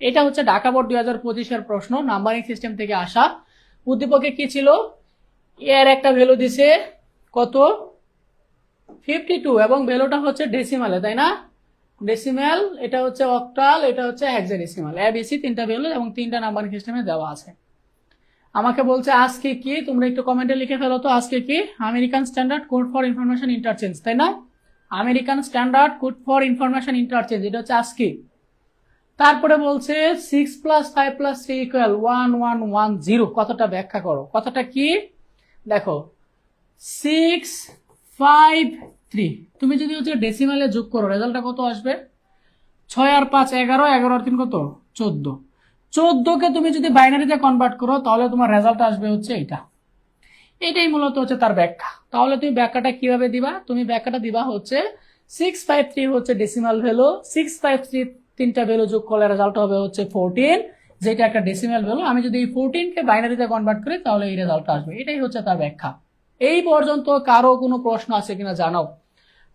এটা হচ্ছে ঢাকা বোর্ড দুই হাজার পঁচিশের প্রশ্ন নাম্বারিং সিস্টেম থেকে আসা। উদ্দীপকে কি ছিল? এর একটা ভ্যালু দিছে কত? ফিফটি টু এবং ভ্যালুটা হচ্ছে ডেসিমালে তাই না? ডেসিমাল এটা হচ্ছে অক্টাল এটা হচ্ছে হেক্সাডেসিমাল এবিসি তিনটা ভ্যালু এবং তিনটা নাম্বারিং সিস্টেমে দেওয়া আছে। আমাকে বলছে, আজকে কি? তোমরা একটু কমেন্টে লিখে ফেলো তো, আজকে কি? American standard code for information interchange তাই না? American standard code for information interchange এটা হচ্ছে আজকে। তারপরে বলছে six plus five plus three equal one one one zero কতটা ব্যাখ্যা করো? কথাটা কি? দেখো সিক্স ফাইভ থ্রি তুমি যদি হচ্ছে ডেসিমালে যোগ করো রেজাল্টটা কত আসবে? ছয় আর পাঁচ এগারো এগারো আর তিন কত? চোদ্দ। চোদ্দকে তুমি যদি বাইনারিতে কনভার্ট করো, তাহলে তোমার রেজাল্ট আসবে হচ্ছে এটা এটাই মূলত হচ্ছে তার ব্যাখ্যা। তাহলে তুমি ব্যাখ্যাটা কীভাবে দিবা? তুমি ব্যাখ্যাটা দিবা হচ্ছে সিক্স ফাইভ থ্রি হচ্ছে decimal value six five three তিনটা ভ্যালু যোগ করলে রেজাল্ট হবে হচ্ছে ফোরটিন যেটা একটা ডেসিমাল ভ্যালু আমি যদি এই ফোরটিনকে বাইনারিতে কনভার্ট করি, তাহলে এই রেজাল্ট আসবে। এটাই হচ্ছে তার ব্যাখ্যা। এই পর্যন্ত কারও কোনো প্রশ্ন আছে কিনা জানাও।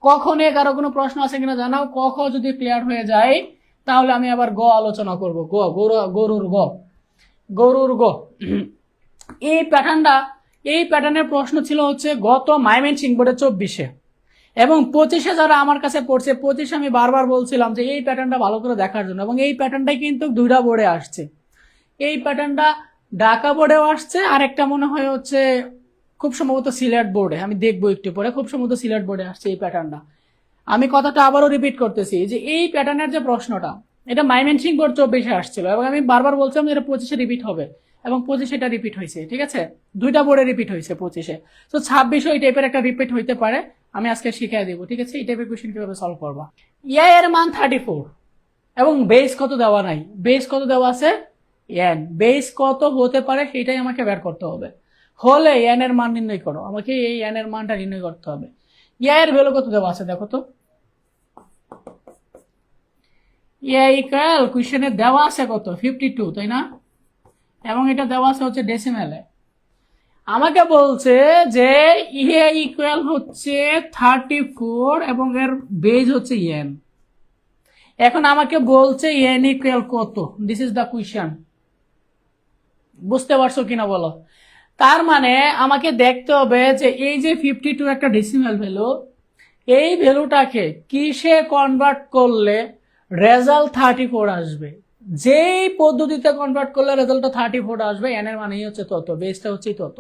কখনে কারও কোনো প্রশ্ন আছে কিনা জানাও। কখ যদি ক্লিয়ার হয়ে যায়, তাহলে আমি আবার গ আলোচনা করব। গ, গরু, গরুর গ। গরুর গ। এই প্যাটার্নটা এই প্যাটার্নের প্রশ্ন ছিল হচ্ছে গত মাইমেন সিং বোর্ডে চব্বিশে। এবং পঁচিশে যারা আমার কাছে পড়ছে, পঁচিশে আমি বারবার বলছিলাম যে এই প্যাটার্নটা ভালো করে দেখার জন্য এবং এই প্যাটার্নটাই কিন্তু দুইটা বোর্ডে আসছে। এই প্যাটার্নটা ঢাকা বোর্ডেও আসছে আর একটা মনে হয় হচ্ছে খুব সম্ভবত সিলেট বোর্ডে আমি দেখব একটু পরে, খুব সম্ভবত সিলেট বোর্ডে আসছে এই প্যাটার্নটা আমি কথাটা আবারও রিপিট করতেছি যে এই প্যাটার্নের যে প্রশ্নটা, এটা মাইমেনসিং বোর্ড চব্বিশে আসছিল এবং আমি বারবার বলছিলাম যে এটা পঁচিশে রিপিট হবে। এবং পঁচিশে এটা রিপিট হয়েছে, ঠিক আছে? দুইটা বোর্ডে রিপিট হয়েছে পঁচিশে। তো ছাব্বিশে এই টাইপের একটা রিপিট হইতে পারে, আমি আজকে শিখিয়ে দেবো, ঠিক আছে? এই টাইপের কোয়েশ্চেন কীভাবে সলভ করবা? ইয়া এর মান থার্টি ফোর এবং বেস কত দেওয়া নাই? বেস কত দেওয়া আছে? এন বেস কত হতে পারে সেটাই আমাকে বের করতে হবে। হলে এন এর মান নির্ণয় করো, আমাকে এই এন এর মানটা নির্ণয় করতে হবে। ইয়া এর ভ্যালু কত দেওয়া আছে দেখো তো? ইয়া ইকুয়াল কোয়েশ্চেনে দেওয়া আছে কত? ফিফটি টু তাই না? এবং এটা দেওয়া আছে হচ্ছে ডেসিমেলে আমাকে বলছে যে ইয়ে ইকুয়াল হচ্ছে থার্টি ফোর এবং এর বেজ হচ্ছে ইয়েন এখন আমাকে বলছে ইয়েন ইকুয়াল কত? দিস ইজ দ্য কোয়েশ্চেন বুঝতে পারছ কিনা বলো? তার মানে আমাকে দেখতে হবে যে এই যে ফিফটি টু একটা ডেসিমেল ভ্যালু এই ভ্যালুটাকে কিসে কনভার্ট করলে রেজাল্ট থার্টি ফোর আসবে? যেই পদ্ধতিতে কনভার্ট করলে রেজাল্টটা থার্টি ফোর আসবে এন এর মানেই হচ্ছে তত বেসটা হচ্ছে তত।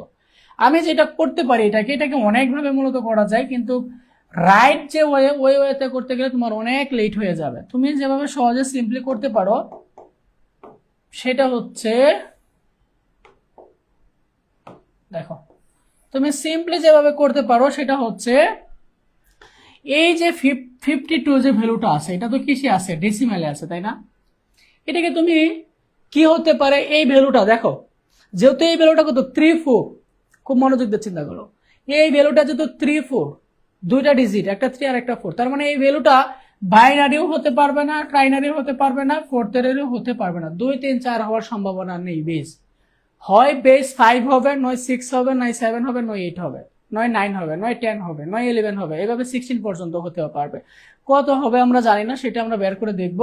আমি যেটা করতে পারি এটাকে এটাকে অনেকভাবে মূলত করা যায়, কিন্তু রাইট যে ওয়ে ওই ওয়েতে করতে গেলে তোমার অনেক লেট হয়ে যাবে। তুমি যেভাবে সহজে সিম্পলি করতে পারো, সেটা হচ্ছে, দেখো, তুমি সিম্পলি যেভাবে করতে পারো, সেটা হচ্ছে, এই যে ফিফটি টু যে ভ্যালুটা আছে, এটা তো কিসে আছে? ডেসিমেলে আছে, তাই না? এটাকে তুমি কি হতে পারে? এই ভ্যালুটা দেখো। যেহেতু এই ভ্যালুটা কত থ্রি ফোর খুব মনোযোগ দিয়ে চিন্তা করো। এই ভ্যালুটা যেহেতু থ্রি ফোর দুইটা ডিজিট একটা থ্রি আর একটা ফোর তার মানে এই ভ্যালুটা বাইনারিও হতে পারবে না ট্রাইনারিও হতে পারবে না ফোর্থেরও হতে পারবে না। দুই, তিন, চার হওয়ার সম্ভাবনা নেই বেস হয় বেস ফাইভ হবে, নয় সিক্স হবে, নয় সেভেন হবে, নয় এইট হবে, নয় নাইন হবে, নয় টেন হবে, নয় ইলেভেন হবে, এভাবে সিক্সটিন পর্যন্ত হতে পারবে। কত হবে আমরা জানি না, সেটা আমরা বের করে দেখব।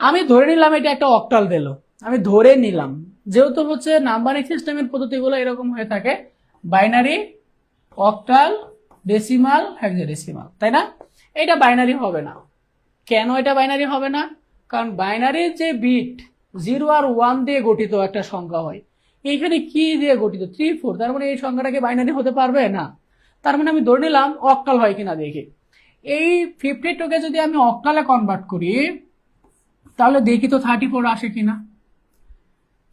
আমি ধরে নিলাম এটা একটা অক্টাল দিল আমি ধরে নিলাম। যেহেতু হচ্ছে নাম্বারিং সিস্টেমের পদ্ধতিগুলো এরকম হয়ে থাকে, বাইনারি, অক্টাল, ডেসিমাল, হেক্সাডেসিমাল, তাই না? এটা বাইনারি হবে না। কেন এটা বাইনারি হবে না? কারণ বাইনারির যে বিট, জিরো আর ওয়ান দিয়ে গঠিত একটা সংখ্যা হয়, এইখানে কি দিয়ে গঠিত? থ্রি, ফোর, তার মানে এই সংখ্যাটাকে বাইনারি হতে পারবে? না। তার মানে আমি ধরে নিলাম অক্টাল হয় কিনা দেখি। এই ফিফটি টুকে যদি আমি অক্টালে কনভার্ট করি তাহলে দেখি তো থার্টি ফোর আসে কিনা।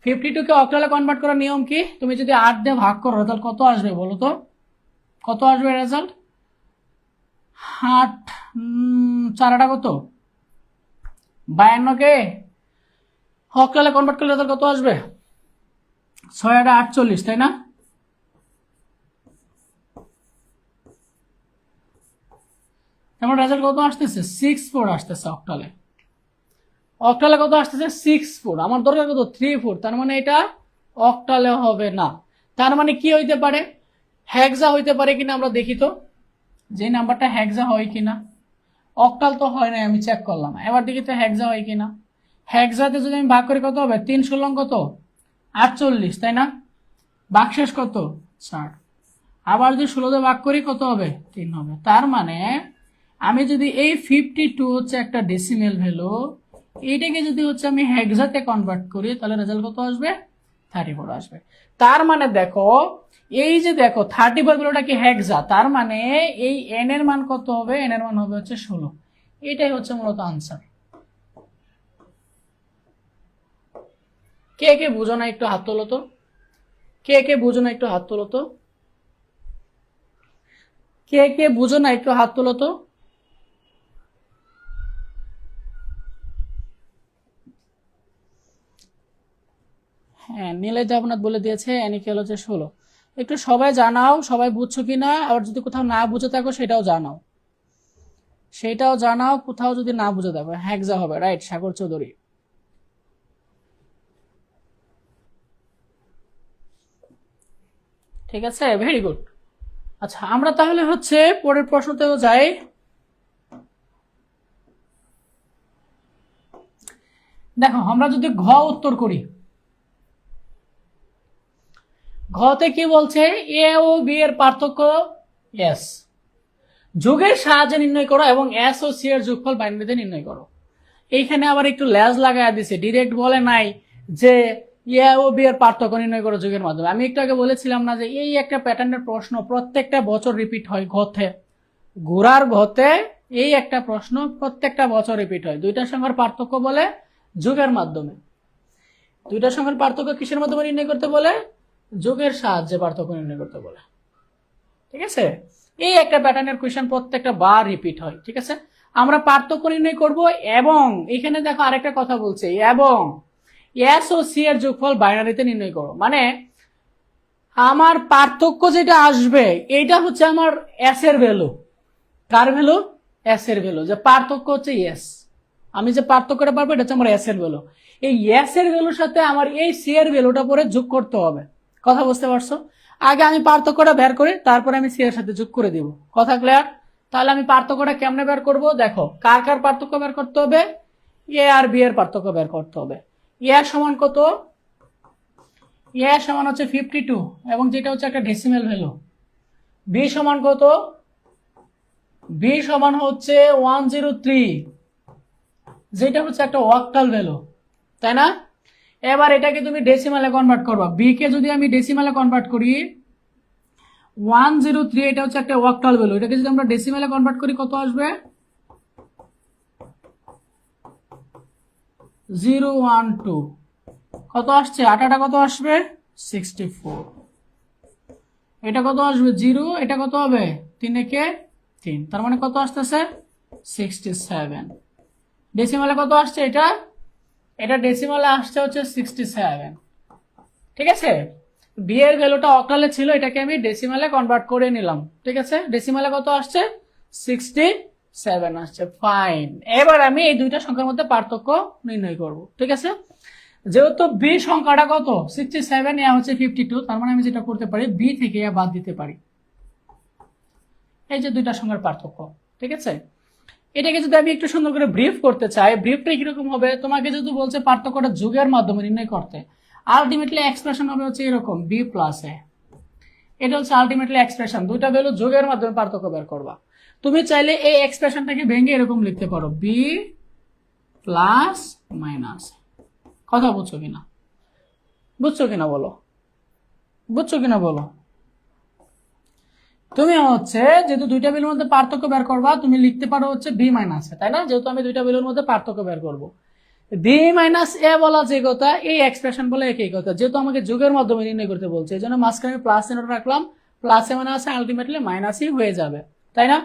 ফিফটি টুকে অক্টালে কনভার্ট করার নিয়ম কি? তুমি যদি আট দিয়ে ভাগ করো তাহলে কত আসবে বলো তো? কত আসবে রেজাল্ট আট চারাটা কত? বায়ান্নকে অক্টালে কনভার্ট করলে রেজাল্ট কত আসবে? ছয় আটা আটচল্লিশ, তাই না? এবার রেজাল্ট কত আসতেছে? সিক্স ফোর আসতেছে অক্টালে অক্টালে কত আসতেছে? সিক্স ফোর আমার দরকার কত? থ্রি ফোর তার মানে এটা অক্টালে হবে না। তার মানে কি হইতে পারে? হ্যাকজা হইতে পারে কিনা আমরা দেখি তো। যে নাম্বারটা হ্যাকজা হয় কিনা। অক্টাল তো হয় নাই, আমি চেক করলাম। এবার দেখি তো হ্যাকজা হয় কিনা। হ্যাকজাতে যদি আমি ভাগ করি কত হবে? তিন ষোলো কত? আটচল্লিশ, তাই না? বাকশেষ কত? ষাট। আবার যদি ষোলোতে ভাগ করি কত হবে? তিন হবে। তার মানে আমি যদি এই ফিফটি টু হচ্ছে একটা ডেসিমেল ভ্যালু এইটাকে যদি হচ্ছে আমি হেক্সাতে কনভার্ট করি, তাহলে রেজাল্ট কত আসবে? থার্টি ফোর আসবে। তার মানে দেখো, এই যে দেখো থার্টি ফোর ভ্যালুটা কি হেক্সা তার মানে এই এন এর মান কত হবে? এন এর মান হবে হচ্ছে ষোলো। এটাই হচ্ছে মূলত আনসার কে কে বুঝো না একটু হাত তোলো তো? কে কে বুঝো না একটু হাত তোলো তো? কে কে বুঝো না একটু হাত তোলো তো? হ্যাঁ নীলে দেবনাথ বলে দিয়েছে অ্যানিকেল হচ্ছে ষোলো। একটু সবাই জানাও, সবাই বুঝছ কি না আবার যদি কোথাও না বুঝে থাকো, সেটাও জানাও। সেটাও জানাও, কোথাও যদি না বুঝে থাকো। হ্যাকজা হবে রাইট সাগর চৌধুরী। ঠিক আছে? ভেরি গুড আচ্ছা আমরা তাহলে হচ্ছে পরের প্রশ্নতেও যাই। দেখো, আমরা যদি ঘ উত্তর করি ঘতে কি বলছে? এ ও বি এর পার্থক্য এস। যোগের সাহায্যে নির্ণয় করো এবং এস ও সি এর যোগফল বাইনারিতে নির্ণয় করো। এইখানে আবার একটু ল্যাজ লাগাই দিছে ডিরেক্ট বলে নাই যে এ ও বি এর পার্থক্য নির্ণয় করো যোগের মাধ্যমে। আমি একটু আগে বলেছিলাম না যে এই একটা প্যাটার্নের প্রশ্ন প্রত্যেকটা বছর রিপিট হয় ঘতে। ঘোরার ঘতে এই একটা প্রশ্ন প্রত্যেকটা বছর রিপিট হয়। দুইটা সংখ্যার পার্থক্য বলে যোগের মাধ্যমে। দুইটা সংখ্যার পার্থক্য কিসের মাধ্যমে নির্ণয় করতে বলে? যোগের সাহায্যে পার্থক্য নির্ণয় করতে বলে। ঠিক আছে? এই একটা প্যাটার্নের কোয়েশ্চেন প্রত্যেকটা বার রিপিট হয়, ঠিক আছে? আমরা পার্থক্য নির্ণয় করব এবং এখানে দেখো আরেকটা কথা বলছে, এবং এস ও সি এর যোগফল বাইনারিতে নির্ণয় করো। মানে আমার পার্থক্য যেটা আসবে এটা হচ্ছে আমার এস এর ভ্যালু কার ভ্যালু এস এর ভ্যালু যে পার্থক্য হচ্ছে এস আমি যে পার্থক্যটা পাবো এটা হচ্ছে আমার এস এর ভ্যালু এই এস এর ভ্যালুর সাথে আমার এই সি এর ভ্যালুটা পরে যোগ করতে হবে। কথা বুঝতে পারছ? আগে আমি পার্থক্যটা বের করি, তারপরে আমি সি এর সাথে যোগ করে দিব। কথা ক্লিয়ার তাহলে আমি পার্থক্যটা কেমনে বের করব? দেখো, কার কার পার্থক্য বের করতে হবে? এ আর বি এর পার্থক্য বের করতে হবে। এ আর সমান কত? এ আর সমান হচ্ছে ফিফটি টু এবং যেটা হচ্ছে একটা ডেসিমেল ভ্যালু বি সমান কত? বি সমান হচ্ছে ওয়ান জিরো থ্রি যেটা হচ্ছে একটা ওয়াক্টাল ভ্যালু তাই না? এবার এটাকে তুমি ডেসিমালে কনভার্ট করবা। বি কে যদি আমি ডেসিমালে কনভার্ট করি ওয়ান জিরো থ্রি এটা হচ্ছে একটা ওয়াক্টাল ভ্যালু এটাকে যদি আমরা ডেসিমালে কনভার্ট করি, কত আসবে? জিরো ওয়ান টু কত আসছে? আটাটা কত আসবে? সিক্সটি ফোর এটা কত আসবে? জিরো এটা কত হবে? তিন একে তিন। তার মানে কত আসতেছে? সিক্সটি সেভেন ডেসিমালে কত আসছে এটা? এটা ডেসিমালে আসছে হচ্ছে সিক্সটি সেভেন ঠিক আছে? বি এর ভ্যালুটা অকালে ছিল, এটাকে আমি ডেসিমালে কনভার্ট করে নিলাম। ঠিক আছে? ডেসিমালে কত আসছে? সিক্সটি সেভেন আসছে। ফাইন এবার আমি এই দুইটা সংখ্যার মধ্যে পার্থক্য নির্ণয় করব। ঠিক আছে? যেহেতু বি সংখ্যাটা কত? সিক্সটি সেভেন এ হচ্ছে ফিফটি টু তার মানে আমি যেটা করতে পারি বি থেকে বাদ দিতে পারি। এই যে দুইটা সংখ্যার পার্থক্য। ঠিক আছে? এটাকে যদি আমি একটু সুন্দর করে ব্রিফ করতে চাই ব্রিফটা কীরকম হবে? তোমাকে যদি বলছে পার্থক্যটা যুগের মাধ্যমে নির্ণয় করতে আলটিমেটলি এক্সপ্রেশন হবে হচ্ছে এরকম বি প্লাস এটা হচ্ছে আলটিমেটলি এক্সপ্রেশন দুইটা ভ্যালু যোগের মাধ্যমে পার্থক্য বের করবা। তুমি চাইলে এই এক্সপ্রেশনটাকে ভেঙে এরকম লিখতে পারো বি প্লাস মাইনাস কথা বুঝছ কিনা? বুঝছ কিনা বলো? বুঝছ কিনা বলো? তুমি হচ্ছে যেহেতু দুইটা বিলের মধ্যে পার্থক্য বের করবা, তুমি লিখতে পারো হচ্ছে বি মাইনাস তাই না? যেহেতু আমি দুইটা বিলের মধ্যে পার্থক্য বের করব। বি মাইনাস এ বলা যে কথা, এই এক্সপ্রেশন বলে একই কথা। যেহেতু আমাকে যুগের মাধ্যমে নির্ণয় করতে বলছে, এই জন্য মাঝখানে আমি প্লাস চিহ্নটা রাখলাম। প্লাস এ আছে আলটিমেটলি মাইনাসই হয়ে যাবে, তাই না?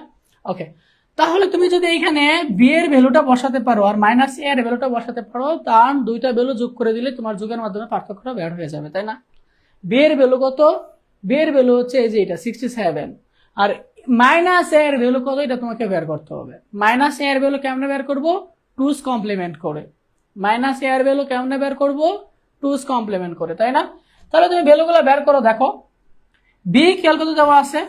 ওকে তাহলে তুমি যদি এখানে বি এর ভ্যালুটা বসাতে পারো আর মাইনাস এ এর ভ্যালুটা বসাতে পারো, তার দুইটা ভ্যালু যোগ করে দিলে তোমার যুগের মাধ্যমে পার্থক্যটা বের হয়ে যাবে, তাই না? বি এর ভ্যালু কত? বি এর ভ্যালু হচ্ছে এই যে এটা সিক্সটি সেভেন আর মাইনাস এর ভ্যালু কত? এটা তোমাকে বের করতে হবে। মাইনাস এর ভ্যালু কেমনে বের করব? টুস কমপ্লিমেন্ট করে। মাইনাস এর ভ্যালু কেমনে বের করব? টুস কমপ্লিমেন্ট করে, তাই না? তাহলে তুমি ভ্যালুগুলো বের করো, দেখো। বি খেয়াল কত দেওয়া আছে।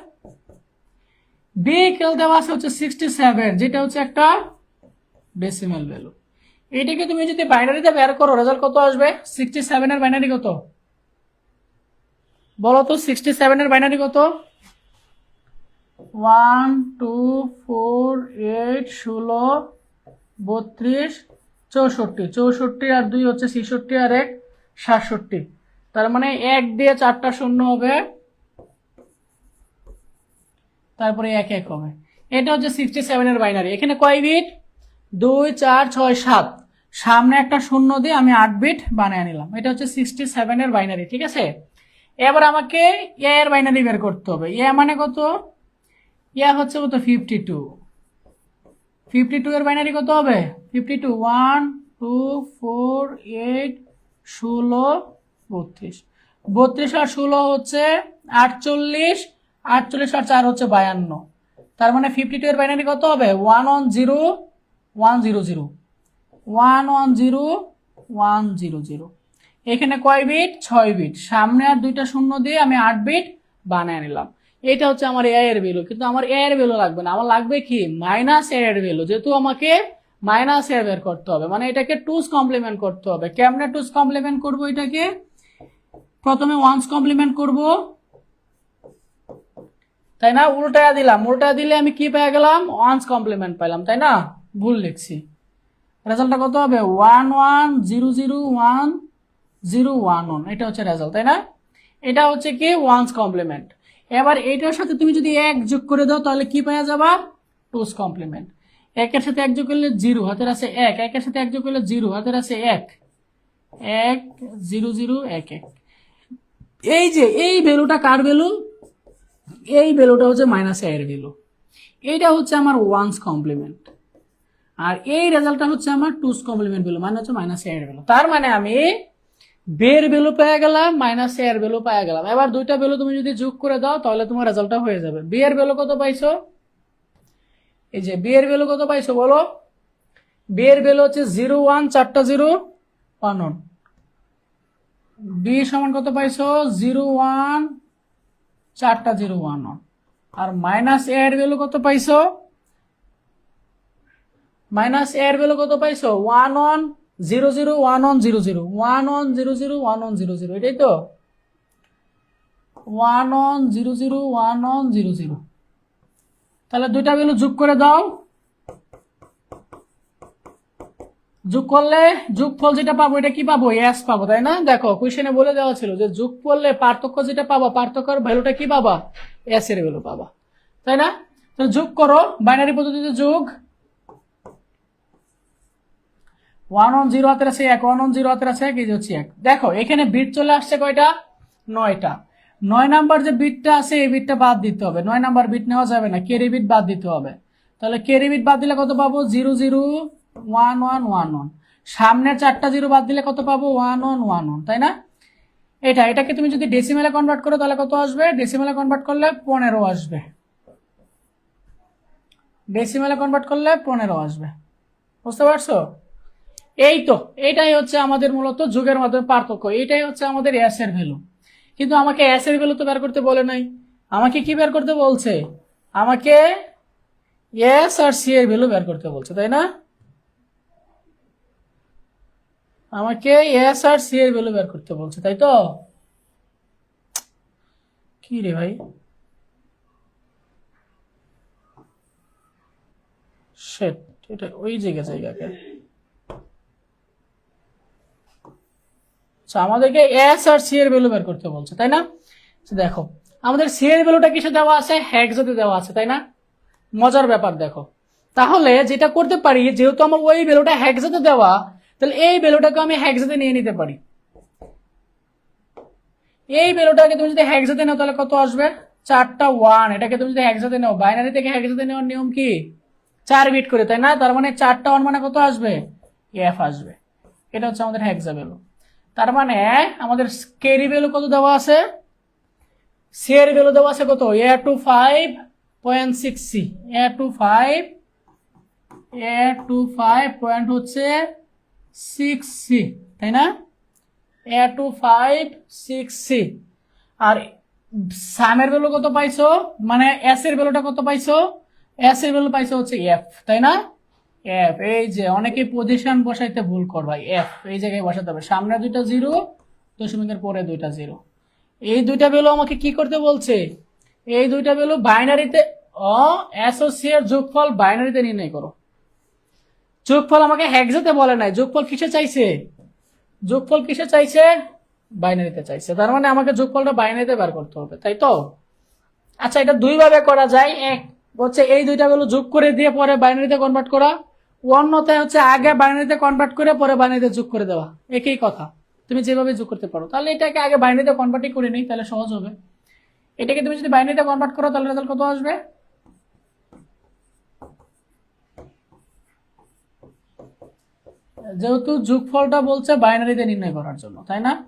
বি খেয়াল দেওয়া আছে হচ্ছে সিক্সটি সেভেন যেটা হচ্ছে একটা ডেসিমেল ভ্যালু এটাকে তুমি যদি বাইনারিতে বের করো রেজাল্ট কত আসবে? সিক্সটি সেভেনের বাইনারি কত? বলো তো সিক্সটি সেভেনের বাইনারি কত? ওয়ান টু ফোর এইট ষোলো, বত্রিশ, চৌষট্টি। চৌষট্টি আর দুই হচ্ছে ছেষট্টি আর এক, সাতষট্টি। তার মানে এক দিয়ে চারটা শূন্য হবে। তারপরে এক এক হবে। এটা হচ্ছে সিক্সটি সেভেনের বাইনারি এখানে কয় বিট দুই, চার, ছয়, সাত। সামনে একটা শূন্য দিয়ে আমি আট বিট বানিয়ে নিলাম। এটা হচ্ছে সিক্সটি সেভেনের বাইনারি ঠিক আছে? এবার আমাকে এ এর বাইনারি বের করতে হবে। এ মানে কত? এ হচ্ছে কত? ফিফটি টু ফিফটি টু এর বাইনারি কত হবে? Fifty two one two four eight ষোলো, বত্রিশ। বত্রিশ আর ষোলো হচ্ছে আটচল্লিশ আটচল্লিশ আর চার হচ্ছে বায়ান্ন। তার মানে ফিফটি টু এর বাইনারি কত হবে? One one zero one zero zero one one zero one zero zero এখানে কয় বিট ছয় বিট সামনে আর দুইটা শূন্য দিয়ে আমি আট বিট বানিয়ে নিলাম। এটা হচ্ছে আমার এ এর ভ্যালু কিন্তু আমার এ এর ভ্যালু লাগবে না। আমার লাগবে কি? মাইনাস এ এর ভ্যালু যেহেতু আমাকে মাইনাস এর বের করতে হবে। মানে এটাকে টুস কমপ্লিমেন্ট করতে হবে। কেমনে টুস কমপ্লিমেন্ট করব এটাকে? প্রথমে ওয়ান্স কমপ্লিমেন্ট করব। তাই না? উল্টায়া দিলাম। উল্টায়া দিলে আমি কি পেয়ে গেলাম? ওয়ান্স কমপ্লিমেন্ট পাইলাম, তাই না? ভুল লিখছি। রেজাল্টটা কত হবে? One one zero zero one zero one one এটা হচ্ছে রেজাল্ট তাই না? এটা হচ্ছে কি? ওয়ান্স কমপ্লিমেন্ট এবার এটার সাথে তুমি যদি এক যোগ করে দাও, তাহলে কি পাওয়া যাবা? টুস কমপ্লিমেন্ট একের সাথে এক যোগ করলে জিরো হাতের আছে এক। একের সাথে এক যোগ করলে জিরো হাতের আছে এক। এক জিরো জিরো এক এক। এই যে, এই ভ্যালুটা কার ভ্যালু এই ভ্যালুটা হচ্ছে মাইনাস এর ভ্যালু এইটা হচ্ছে আমার ওয়ান্স কমপ্লিমেন্ট আর এই রেজাল্টটা হচ্ছে আমার টুস কমপ্লিমেন্ট ভ্যালু মানে হচ্ছে মাইনাস এর ভ্যালু তার মানে আমি বের ভ্যালু পেয়ে গেলাম মাইনাস এর ভ্যালু পেয়ে গেলাম। এবার দুইটা ভ্যালু তুমি যদি যোগ করে দাও, তাহলে তোমার রেজাল্টটা হয়ে যাবে। বি এর ভ্যালু কত পাইছো? এই যে বি এর ভ্যালু কত পাইছো বলো? বি এর ভ্যালু হচ্ছে জিরো ওয়ান চারটা জিরো ওয়ান ওয়ান বি সমান কত পাইছো? জিরো ওয়ান চারটা জিরো ওয়ান ওয়ান আর মাইনাস এ এর ভ্যালু কত পাইছো? মাইনাস এ এর ভ্যালু কত পাইছো? One one zero zero one one zero zero one one zero zero one one zero zero এটাই তো one one zero zero one one zero zero তাহলে দুইটা ভ্যালু যোগ করে দাও। যোগ করলে যোগফল যেটা পাবো, এটা কি পাবো? এস পাবো, তাই না? দেখো কোয়েশনে বলে দেওয়া ছিল যে যোগ করলে পার্থক্য যেটা পাবা, পার্থক্যের ভ্যালুটা কি পাবা? এস এর ভ্যালু পাবা। তাই না? তো যোগ করো বাইনারি পদ্ধতিতে যোগ। ওয়ান ওয়ান জিরো হাতের আছে এক, ওয়ান ওয়ান জিরো হাতের আছে এক, এই হচ্ছে এক। দেখো, এখানে বিট চলে আসছে কয়টা? নয়টা। নয় নাম্বার যে বিটটা আছে, এই বিটটা বাদ দিতে হবে। নয় নাম্বার বিট নেওয়া যাবে না কেরি বিট বাদ দিতে হবে। তাহলে কেরি বিট বাদ দিলে কত পাবো? Zero zero, one one one one. সামনের চারটা জিরো বাদ দিলে কত পাবো? ওয়ান ওয়ান ওয়ান ওয়ান, তাই না? এটা, এটাকে তুমি যদি ডেসিমেলে কনভার্ট করো, তাহলে কত আসবে? ডেসিমেলে কনভার্ট করলে পনেরো আসবে। ডেসিমেলে কনভার্ট করলে পনেরো আসবে। বুঝতে পারছ? এই তো এটাই হচ্ছে আমাদের মূলত যুগের মাধ্যমে পার্থক্য। এটাই হচ্ছে আমাদের এস এর ভ্যালু কিন্তু আমাকে এস এর ভ্যালু তো বের করতে বলে নাই। আমাকে কি বের করতে বলছে? আমাকে এস আর সি এর ভ্যালু বের করতে বলছে, তাই না? আমাকে এস আর সি এর ভ্যালু বের করতে বলছে, তাই তো? কি রে ভাই? সেট এটা ওই জায়গা জায়গাকে আচ্ছা আমাদেরকে এস আর সি এর ভ্যালু বের করতে বলছে, তাই না? দেখো, আমাদের সি এর ভ্যালুটা কিসে দেওয়া আছে? হ্যাকজাতে দেওয়া আছে, তাই না? মজার ব্যাপার, দেখো। তাহলে যেটা করতে পারি, যেহেতু আমার ওই ভ্যালুটা হ্যাকজাতে দেওয়া, তাহলে এই ভ্যালুটাকে আমি হ্যাকজাতে নিয়ে নিতে পারি। এই ভ্যালুটাকে তুমি যদি হ্যাকজাতে নাও, তাহলে কত আসবে? চারটা ওয়ান এটাকে তুমি যদি হ্যাকজাতে নাও বাইনারি থেকে হ্যাকজাতে নেওয়ার নিয়ম কি? চার বিট করে, তাই না? তার মানে চারটা ওয়ান মানে কত আসবে? এফ আসবে। এটা হচ্ছে আমাদের হ্যাকজা ভ্যালু তার মানে আমাদের কেরি ভ্যালু কত দেওয়া আছে? সি এর ভ্যালু দেওয়া আছে কত? A two five point six C A two five A two five point হচ্ছে সিক্স সি তাই না? A two five six C আর সামের ভ্যালু কত পাইছো? মানে এস এর ভ্যালুটা কত পাইছো? এস এর ভ্যালু পাইছো হচ্ছে এফ তাই না? এফ এই যে অনেকে পজিশন বসাইতে ভুল কর ভাই এফ এই জায়গায় বসাতে হবে। সামনে দুইটা জিরো দশমিকের পরে দুইটা জিরো এই দুইটা ভ্যালু আমাকে কি করতে বলছে? এই দুইটা ভ্যালু বাইনারিতে অ অ্যাসোসিয়েট যোগফল বাইনারিতে নির্ণয় করো। যোগফল আমাকে হ্যাকজাতে বলে নাই। যোগফল কিসে চাইছে? যোগফল কিসে চাইছে? বাইনারিতে চাইছে। তার মানে আমাকে যোগফলটা বাইনারিতে বার করতে হবে, তাই তো? আচ্ছা এটা দুই ভাবে করা যায়। এক হচ্ছে এই দুইটা গুলো যোগ করে দিয়ে পরে বাইনারিতে কনভার্ট করা। অন্যথায় হচ্ছে আগে বাইনারিতে কনভার্ট করে পরে বাইনারিতে যোগ করে দেওয়া। একই কথা। তুমি যেভাবে যোগ করতে পারো। তাহলে এটাকে আগে বাইনারিতে কনভার্টই করে নিই, তাহলে সহজ হবে। এটাকে তুমি যদি বাইনারিতে কনভার্ট করো, তাহলে রেজাল্ট কত আসবে? যেহেতু যোগফলটা বলছে বাইনারিতে নির্ণয় করার জন্য, তাই না?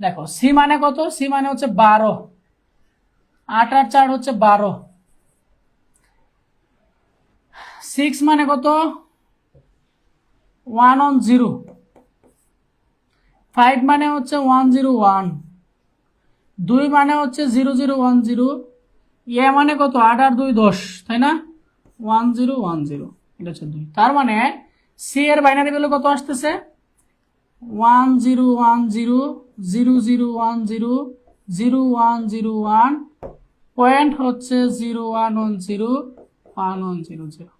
দেখো, সি মানে কত? সি মানে হচ্ছে বারো। আট আর চার হচ্ছে বারো। সিক্স মানে কত? ওয়ান অন জিরো ফাইভ মানে হচ্ছে ওয়ান জিরো ওয়ান দুই মানে হচ্ছে জিরো জিরো ওয়ান জিরো এ মানে কত? আট আর দুই দশ, তাই না? ওয়ান জিরো ওয়ান জিরো এটা হচ্ছে দুই। তার মানে সি এর বাইনারি ভ্যালু কত আসতেছে? One zero one zero zero zero one zero zero one zero one point হচ্ছে zero one one zero one one zero zero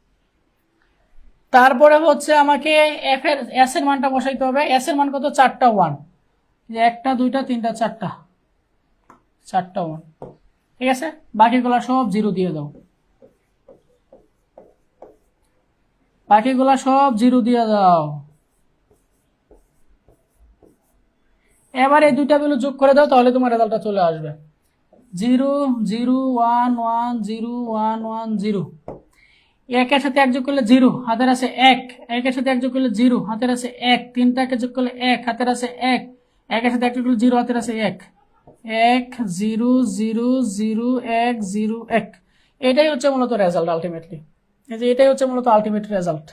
তারপরে হচ্ছে আমাকে এফ এর এস এর মানটা বসাইতে হবে। এস এর মান কত? চারটা ওয়ান যে একটা, দুইটা, তিনটা, চারটা। চারটা ওয়ান ঠিক আছে? বাকিগুলো সব জিরো দিয়ে দাও। বাকিগুলা সব জিরো দিয়ে দাও। এবার এই দুইটা ভ্যালু যোগ করে দাও, তাহলে তোমার রেজাল্টটা চলে আসবে। Zero zero one one zero one one zero একের সাথে এক যোগ করলে জিরো, হাতের আছে এক। একের সাথে এক যোগ করলে জিরো, হাতের আছে এক। তিনটাকে যোগ করলে এক, হাতের আছে এক। একের সাথে এক যোগ করলে জিরো, হাতের আছে এক। এক, জিরো জিরো জিরো, এক জিরো, এক। এটাই হচ্ছে মূলত রেজাল্ট আলটিমেটলি এই যে এটাই হচ্ছে মূলত আলটিমেট রেজাল্ট